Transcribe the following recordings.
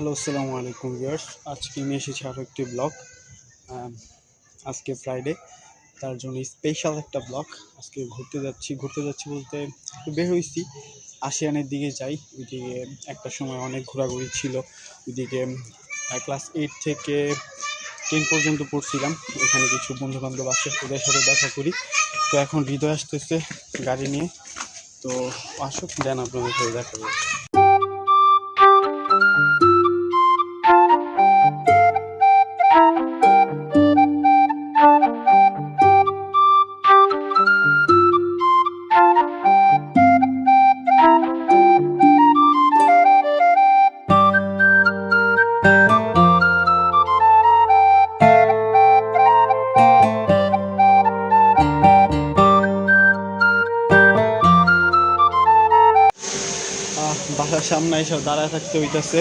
Hello, আসসালামু আলাইকুম viewers আজকে আমি এসেছি আরও একটি ব্লগ আজকে ফ্রাইডে তার জন্য স্পেশাল একটা ব্লগ আজকে ঘুরতে যাচ্ছি ঘুরতে যাচ্ছি বলতে একটু বের হয়েছি। আসিয়ানের দিকে যাই, ওইদিকে একটা সময় অনেক ঘোরাঘুরি ছিল। ওইদিকে ক্লাস এইট থেকে টেন পর্যন্ত পড়ছিলাম। এখানে কিছু বন্ধু বান্ধব আছে, ওদের সাথে দেখা করি। তো এখন হৃদয় আসতেছে গাড়ি নিয়ে। তো আসুক, দেন আপনাদের সাথে দেখা সামনে এসব দাঁড়ায় থাকতে হইতেছে।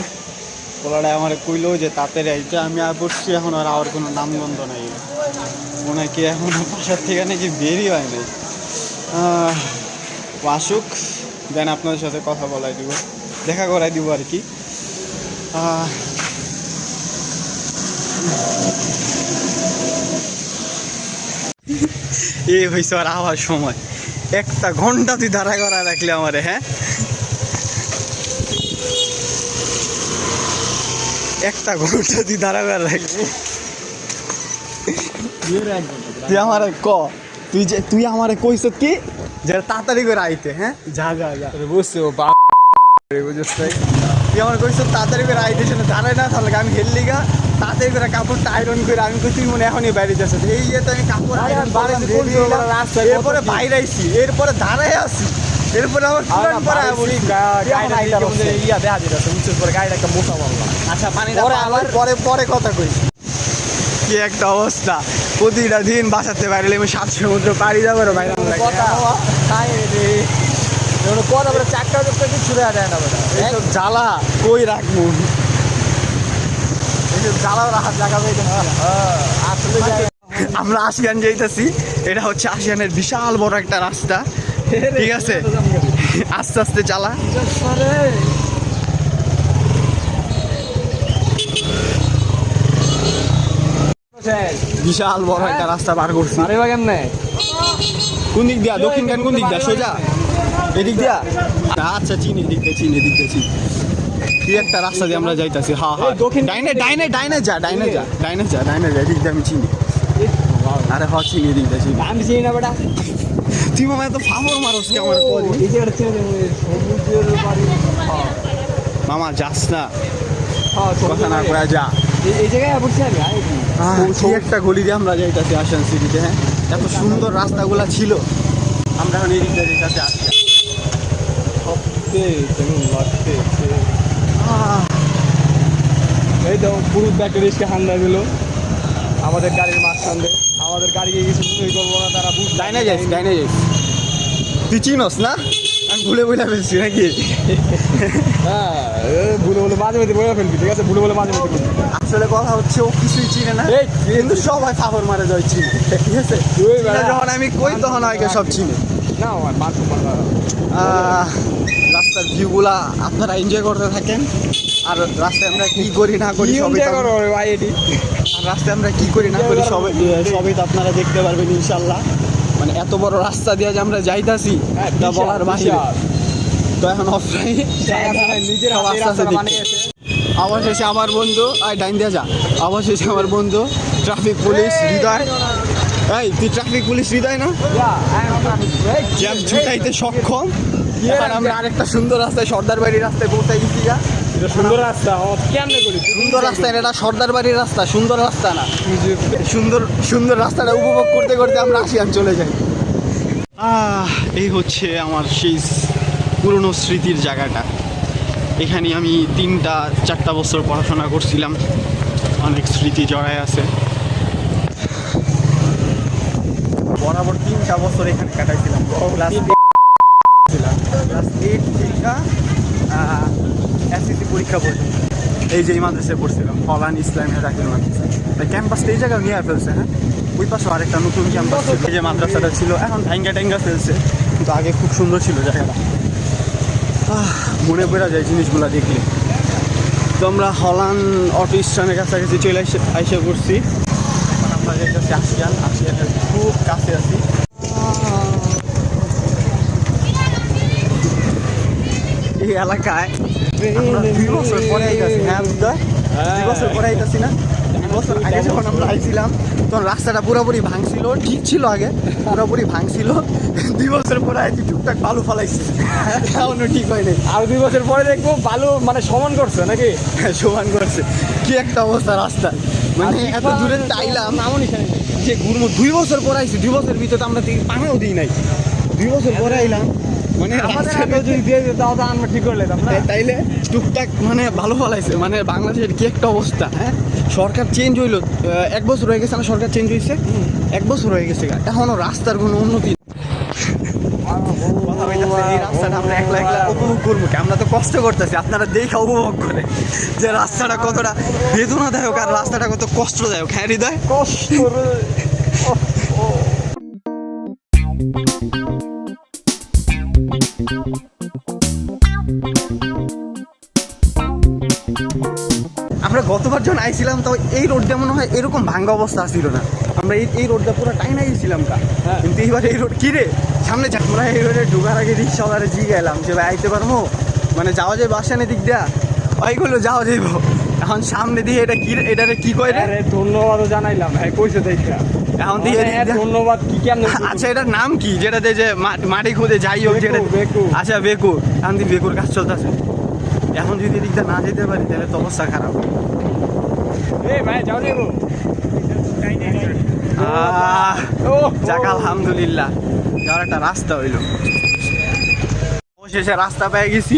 পোলাটা আমার কইলো যে, তাতে আইতে আমি আর পড়ছি এখন, আর আর কোনো নামগন্ধ নাই। মনে কি এখন বাসার থেকে নাকি বেরই হয় নাই। আসুক, দেন আপনাদের সাথে কথা বলাই দিব। দেখা করাই দিব আর কি। এই হয়েছে আর আবার সময়। একটা ঘণ্টা তুই দাঁড়া করা রাখলে আমারে হ্যাঁ? একটা ঘণ্টা তুই দাঁড়া করে তুই আমারে ক তুই যে তুই আমারে কইছ কি? যে তাড়াতাড়ি করে আইতে হ্যাঁ? যা যা যা। বুঝছি ও বা বুঝছিস তাই? আমার কইছ তাড়াতাড়ি করে আইতে শুনে দাঁড়ায় না তাহলে আমি হেললি গা তাড়াতাড়ি করে কাপড়টা আয়রন করে আমি কই তুই মনে এখনই বাইরে যাচ্ছে এই যে তো আমি কাপড় আয়রন এরপরে? বাইরে আইছি এরপরে দাঁড়ায় আছি। এরপরে আমার ইয়া গাড়িটা মোটা বললাম আচ্ছা পানিটা পরে আবার পরে পরে কথা কই। কি একটা অবস্থা। প্রতিটা দিন বাসাতে বাইরে আমি সাত সমুদ্র পাড়ি যাব রে কথা তাই রে। এগুলো কথা বলে চারটা দশটা কিছু দেওয়া যায় না জ্বালা কই রাখব? আমরা আসিয়ান যাইতেছি এটা হচ্ছে আসিয়ানের বিশাল বড় একটা রাস্তা। ঠিক আছে? আস্তে আস্তে চালা বিশাল বড় একটা রাস্তা পার করছি। আরে বা কেমনে? কোন দিক দিয়া? দক্ষিণ খান কোন দিক দিয়া? সোজা। এদিক দিয়া? আচ্ছা চিনি এদিক দিয়ে চিনি এদিক দিয়ে চিনি। কি একটা রাস্তা দিয়ে আমরা যাইতাছি। হ্যাঁ হ্যাঁ দক্ষিণ- ডাইনে ডাইনে ডাইনে যা ডাইনে যা ডাইনে যা ডাইনে যা। এদিক দিয়ে আমি চিনি। আরে হ চিনি এদিক দিয়ে চিনি। আমি চিনি না বেটা। তুই মামা এত ফাফর মারস কে আমার এই সমুদ্রের বাড়ি। মামা যাস না। হ্যাঁ কথা না করে যা। এই- এই জায়গায় বসছি আমি কি? একটা গলি দিয়ে আমরা যাইতাছি আসান সিটিতে হ্যাঁ? এত সুন্দর রাস্তাগুলা ছিল। আমরা এখন এদিক দিয়ে যাইতাছি লাগতেছে। এই তো পুরুষ একটা রিস্কে দিল। আমাদের গাড়ির মাঝখান দিয়ে। আমাদের গাড়িকে কিছু করব না তারা বুঝ ডাইনে যাইস ডাইনে যাইস। তুই চিনস না? ভুলে ভুলে ফেলছি নাকি? হ্যাঁ ভুলে বলে মাঝে মাঝে বলে ফেলবি ঠিক আছে? ভুলে বলে মাঝে মাঝে আসলে কথা হচ্ছে ও কিছুই চিনে না কিন্তু সবাই ফাফর মারে যায় চিনে ঠিক আছে? যখন আমি কই তখন আগে সব চিনে। না রাস্তার ভিউগুলা আপনারা এনজয় করতে থাকেন। আর রাস্তায় আমরা কি করি না করি সবই? আর রাস্তায় আমরা কি করি না করি সবাই সবই তো আপনারা দেখতে পারবেন ইনশাল্লাহ। মানে এত বড় রাস্তা দিয়ে যে আমরা যাইতাছি হ্যাঁ, তা বলার বাহিরে তো এখন নিজের রাস্তাটা দেখতে। বানিয়েছে। অবশেষে আমার বন্ধু আই ডাইন দিয়া যা। অবশেষে আমার বন্ধু ট্রাফিক পুলিশ হৃদয়। এই তুই ট্রাফিক পুলিশ হৃদয় না? জ্যাম ছুটাইতে সক্ষম। আমরা আরেকটা সুন্দর রাস্তায় সর্দার বাড়ির রাস্তায় পৌঁছাই গেছি গা এটা সুন্দর রাস্তা কেমনে করি? সুন্দর রাস্তা না, এটা সর্দার বাড়ির রাস্তা সুন্দর রাস্তা না। যে সুন্দর সুন্দর রাস্তাটা উপভোগ করতে করতে আমরা আসিয়ান চলে যাই। এই হচ্ছে আমার সেই পুরনো স্মৃতির জায়গাটা। এখানে আমি তিনটা চারটা বছর পড়াশোনা করছিলাম। অনেক স্মৃতি জড়ায় আছে। বরাবর তিনটা বছর এখানে কাটাইছিলাম। ক্লাস ছিলাম। ক্লাস এইট থেকে এসএসসি পরীক্ষা পর্যন্ত এই যে এই মাদ্রাসায় পড়ছিলাম, ফলান ইসলাম হেদাকিল মাদ্রাসা। তাই ক্যাম্পাসটা এই জায়গায় নিয়ে ফেলছে হ্যাঁ? ওই পাশে আরেকটা নতুন ক্যাম্পাস এই যে মাদ্রাসাটা ছিল, এখন ঢাঙ্গা ট্যাঙ্গা ফেলছে। কিন্তু আগে খুব সুন্দর ছিল জায়গাটা। মনে পড়া যায় জিনিসগুলো দেখলে। তো আমরা হলান অটো স্ট্যান্ডের কাছাকাছি চলে এসে আইসা করছি এখন আমরা আসিয়ান আসিয়ানের খুব কাছে আছি। এই এলাকায় দুই বছর পরে আইতাছি। হ্যাঁ বুঝতে দুই বছর পরে আইতাছি না? দুই বছর আগে যখন আমরা আইছিলাম তখন রাস্তাটা পুরোপুরি ভাঙছিল ঠিক ছিল আগে পুরোপুরি ভাঙছিল। দুই বছর পরে আইছি টুকটাক বালু ফালাইছি। এখনও ঠিক হয় নাই আর দুই বছর পরে দেখব বালু মানে সমান করছে নাকি? হ্যাঁ, সমান করছে। কি একটা অবস্থা রাস্তা। মানে এত দূরে চাইলাম নামনি যে ঘুরবো দুই বছর পরে আইছি দুই বছর ভিতরে আমরা পানাও দিই নাই। দুই বছর পরে আইলাম মানে যদি দিয়ে দিত তাও তো আমরা ঠিক করে নিতাম তাইলে টুকটাক মানে ভালো ফলাইছে মানে বাংলাদেশের কি একটা অবস্থা হ্যাঁ? সরকার চেঞ্জ হইল এক বছর হয়ে গেছে না সরকার চেঞ্জ হয়েছে এক বছর হয়ে গেছে। এখনও রাস্তার কোনো উন্নতি রাস্তাটা আমরা একলা একলা উপভোগ করব? আমরা তো কষ্ট করতেছি আপনারা দেখা উপভোগ করে যে রাস্তাটা কতটা বেদনাদায়ক আর রাস্তাটা কত কষ্টদায়ক হ্যাঁ হৃদয়? কষ্ট আমরা যখন আইছিলাম তো এই রোডটা মনে হয় এরকম ভাঙ্গা অবস্থা ছিল না। আমরা এই এই রোডটা পুরো টাইম গেছিলাম কা হ্যাঁ। কিন্তু এইবার এই রোড কি রে? সামনে আমরা এই রোডে ঢোকার আগে রিক্সাওয়ালারে জি গেলাম যে ভাই আইতে পারব? মানে যাওয়া যায় বাসানের দিক দিয়া? ওইগুলো যাওয়া যাইব। এখন সামনে দিয়ে এটা কি? এটারে কি কয় রে? আরে ধন্যবাদও জানাইলাম। হ্যাঁ কইছে দেখা। এখন দিয়ে হ্যাঁ, ধন্যবাদ কি কেমন আচ্ছা এটার নাম কি? যেটাতে যে মাটি খুঁজে যাই হোক যেটা বেকু। আচ্ছা বেকু এখন দিয়ে বেকুর কাজ চলতেছে। এখন যদি এদিকটা না যেতে পারি তাহলে তো অবস্থা খারাপ এই ভাই যাও যাব আহ ও যাক আলহামদুলিল্লাহ। যাওয়ার একটা রাস্তা হইল। অবশেষে রাস্তা পেয়ে গেছি।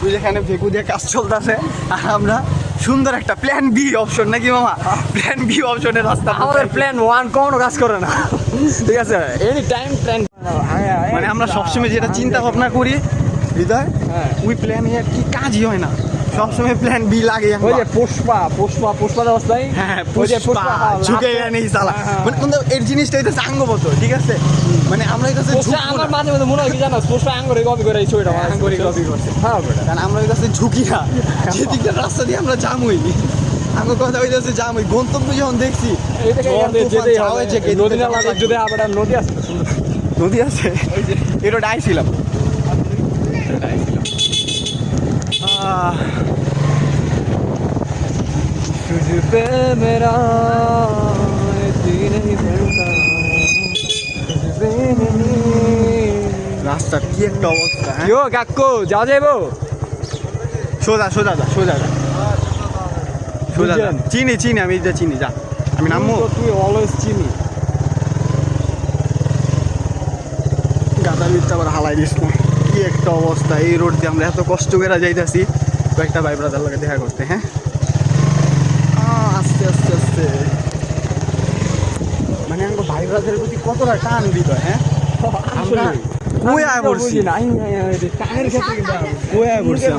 তুই যেখানে ভেকু দিয়ে কাজ চলতেছে আর আমরা সুন্দর একটা প্ল্যান বি অপশন নাকি মামা? প্ল্যান বি অপশনের রাস্তা আমাদের প্ল্যান ওয়ান কোনো কাজ করে না। ঠিক আছে? এনি টাইম প্ল্যান মানে আমরা সবসময় যেটা চিন্তা ভাবনা করি হৃদয় হ্যাঁ। ওই প্ল্যানে কি কাজই হয় না। সবসময় প্ল্যান বি লাগে ওই যে পুষ্পা পুষ্পা পুষ্পা অবস্থায় হ্যাঁ ওই পুষ্পা হ্যাঁ, ঝুঁকে নেই সালা হ্যাঁ, হ্যাঁ। মানে কিন্তু এর জিনিসটা হইতেছে আঙ্গবত ঠিক আছে? মানে আমরা পুষ্পা আমার মাঝে মাঝে মনে হয় কি জানো পুষ্পা আঙ্গুরে কপি করে এই ছবিটা হ্যাঁ, আঙ্গুরে copy করছে। হ্যাঁ বেটা কারণ আমরা হইতেছে ঝুঁকি না। যেদিকটা রাস্তা দিয়ে আমরা জাম হই আমার কথা হইতেছে জাম হই গন্তব্য যখন দেখছি যা। নদী নালা যদি আবার নদী আছে নদী আছে? এটা আইছিলাম আহ, तुझ पे मेरा यकीन नहीं बनता तुझ पे नहीं রাস্তার কি একটা অবস্থা হ্যাঁ কিও কাকু যাও যাইবো সোজা সোজা যা সোজা যা সোজা যা বুঝছেন? চিনি চিনি আমি এটা চিনি যা আমি নামবো তুই অলওয়েজ চিনি গাদা মিথ্যা আবার হালাই দিস না কি একটা অবস্থা। এই রোড দিয়ে আমরা এত কষ্ট করে যাইতেছি। কয়েকটা ভাই ব্রাদার লোকে দেখা করতে হ্যাঁ? আহ, আস্তে আস্তে আস্তে। মানে আমার ভাই ব্রাদারের প্রতি কতটা টান দিত হ্যাঁ? আমরা কই আয় পড়ছি। টাকার ক্ষেত্রে কই আয় পড়ছি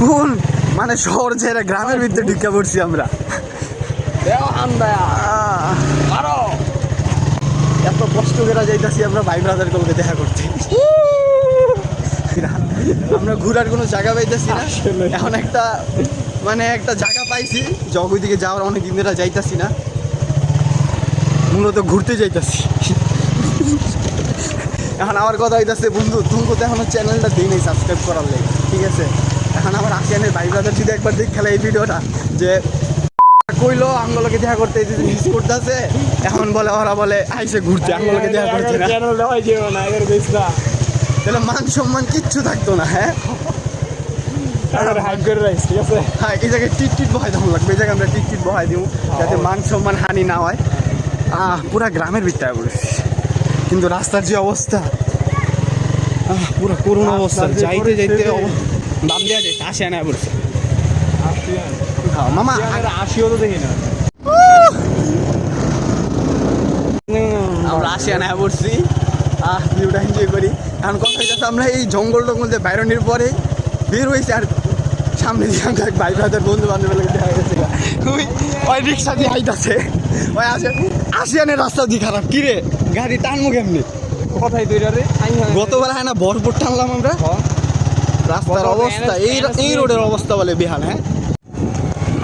কোন? মানে শহর ছেড়ে গ্রামের ভিতরে ঢুকে পড়ছি আমরা। এত কষ্ট করে যাইতাছি আমরা ভাই ব্রাদার গুলোকে দেখা করতে। আমরা ঘোরার কোনো জায়গা পাইতেছি না। এখন একটা মানে একটা জায়গা পাইছি জগ দিকে যাওয়ার অনেক দিন ধরে যাইতাছি না। মূলত ঘুরতে যাইতাছি। এখন আমার কথা হইতাছে বন্ধু তুমি তো এখনও চ্যানেলটা দিই নাই সাবস্ক্রাইব করার লেগে ঠিক আছে? এখন আমার আসিয়ানের ভাই ব্রাদার যদি একবার দেখ খেলা এই ভিডিওটা যে কইলো আঙ্গলকে দেখা করতে মিস করতেছে এখন বলে ওরা বলে আইসে ঘুরতে আঙ্গলকে দেখা করছে না। তাহলে মান সম্মান কিচ্ছু থাকতো না হ্যাঁ? হ্যাঁ এই জায়গায় টিট টিট বহাই দেওয়া লাগবে এই জায়গায় আমরা টিট টিট বহাই দিব যাতে মান সম্মান হানি না হয়। আহ পুরা গ্রামের ভিতরে পড়েছি কিন্তু রাস্তার যে অবস্থা আহ পুরো করুণ অবস্থা যাইতে যাইতে দাম দেওয়া যায় আসে না পড়ছে। হ্যাঁ, মামা। আশিও তো দেখি না। আমরা আসি না পড়ছি। আহ ভিউটা এনজয় করি। এখন কথা হইতেছে আমরা এই জঙ্গল টঙ্গল দিয়ে বাইরনির পরে বের হয়েছি আর সামনে দিয়ে আমরা এক ভাই ব্রাদার বন্ধু বান্ধবের লোক দেখা গেছে ওই ওই রিক্সা দিয়ে আইতাছে। ওই আসে আসিয়ানের রাস্তা দিয়ে খারাপ। কি রে? গাড়ি টানবো কেমনি? কথাই তুই রে? হ্যাঁ গতবার হয় না বরপুর টানলাম আমরা। রাস্তার অবস্থা এই এই রোডের অবস্থা বলে বেহাল হ্যাঁ?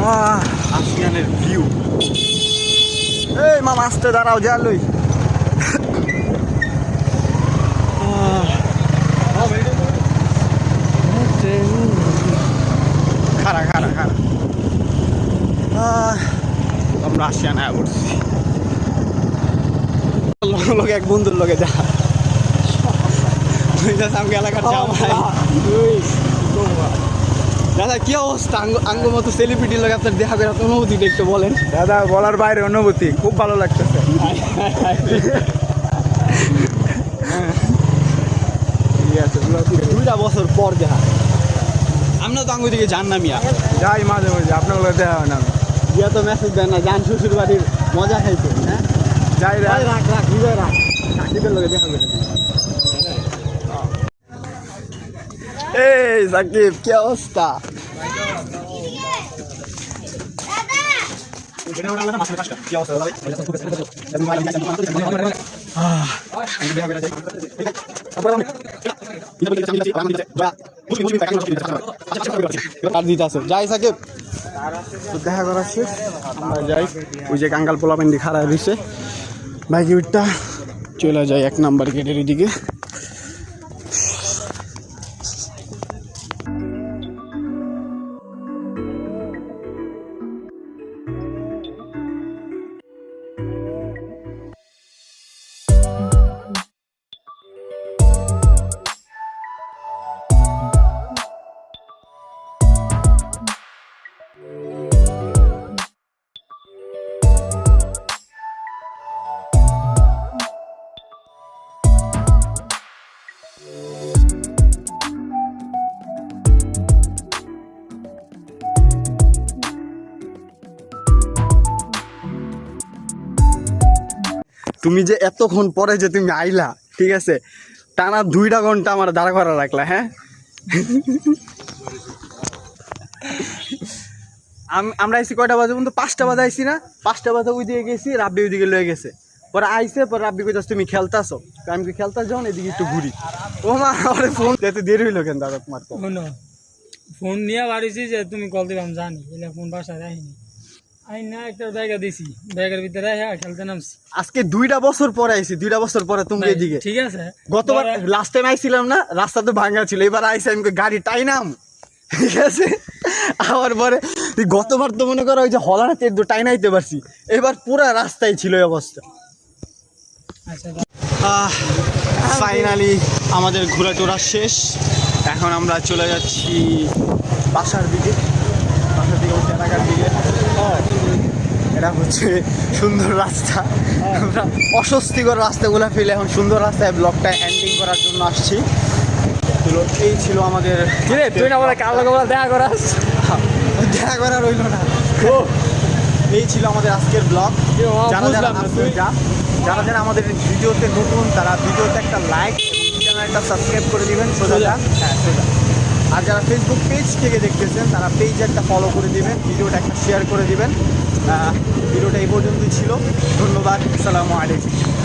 আহ, আশিয়ানের ভিউ এই মামা আসতে দাঁড়াও যা লই আহ, খারা খারা খারা আমরা আশিয়ান হ্যাঁ বলছি লোক এক বন্ধুর লোকে যা। দাদা কি অবস্থা? আঙ্গ মতো সেলিব্রিটির লোক আপনার দেখা করে আপনার অনুভূতিটা একটু বলেন? দাদা বলার বাইরে অনুভূতি খুব ভালো লাগতেছে। ঠিক আছে দুইটা বছর পর দেখা। আমরা তো আঙ্গ দিকে জান না মিয়া। যাই মাঝে মাঝে আপনার লোক দেখা হয় না। দিয়া তো মেসেজ দেন না জান শ্বশুর বাড়ির মজা খাইতে হ্যাঁ? যাই রে। রাখ রাখ রাখ হৃদয় রাখ। কাকিদের লোকে দেখা করে এই সাকিব কি অবস্থা? আছে যাই যাই। কাঙ্গাল পোলা পেন্ডি খাড়া দিছে। বাইকে উঠটা। চলে যায় এক নাম্বার গেটের দিকে তুমি যে এতক্ষণ পরে যে তুমি আইলা, ঠিক আছে? টানা দুইটা ঘণ্টা আমার দাঁড়া করা রাখলা হ্যাঁ? আমরা আইসি কয়টা বাজে পর্যন্ত পাঁচটা বাজে আইসি না? পাঁচটা বাজে ওই দিকে গেছি, রাব্বি ওই দিকে লয়ে গেছে। পরে আইসে পরে রাব্বি কইতাস তুমি খেলতাছো। আমি কি খেলতাস যখন এদিকে একটু ঘুরি। ও মা আমার ফোন এত দেরি হইল কেন দাদা তোমার ফোন নিয়ে বাড়িছি যে তুমি কল দিবে, আমি জানি। ফোন বাসায় রাখিনি আই না একটা ব্যাগে দিছি। ব্যাগের ভিতরে খেলতে নামছি। আজকে দুইটা বছর পরে দুইটা বছর পরে তুমি এদিকে। ঠিক আছে। গতবার ধরো- লাস্ট টাইম আইছিলাম না রাস্তা তো ভাঙা ছিল এবার আইসি আমি গাড়ি টাইনাম ঠিক আছে? আবার পরে গতবার তো মনে করো ওই যে হলানাতে একটু টাইনাইতে পারছি এবার পুরা রাস্তায় ছিল এই অবস্থা। আচ্ছা ফাইনালি আমাদের ঘোরা টোরা শেষ। এখন আমরা চলে যাচ্ছি বাসার দিকে বাসার দিকে ওই এলাকার দিকে। এটা হচ্ছে সুন্দর রাস্তা। আমরা অস্বস্তিকর রাস্তাগুলো ফেলে এখন সুন্দর রাস্তায় ব্লগটা এন্ডিং করার জন্য আসছি। এই ছিল আমাদের কিরে তুই না বলে কার দেখা করাস? দেখা করা রইল না। এই ছিল আমাদের আজকের ব্লগ যারা যারা যারা যারা আমাদের ভিডিওতে নতুন তারা ভিডিওতে একটা লাইক এবং চ্যানেলটা সাবস্ক্রাইব করে দিবেন সোজা। হ্যাঁ সোজা। আর যারা ফেসবুক পেজ থেকে দেখতেছেন তারা পেজ একটা ফলো করে দিবেন ভিডিওটা একটা শেয়ার করে দিবেন। ভিডিওটা এই পর্যন্তই ছিল। ধন্যবাদ। আসসালামু আলাইকুম।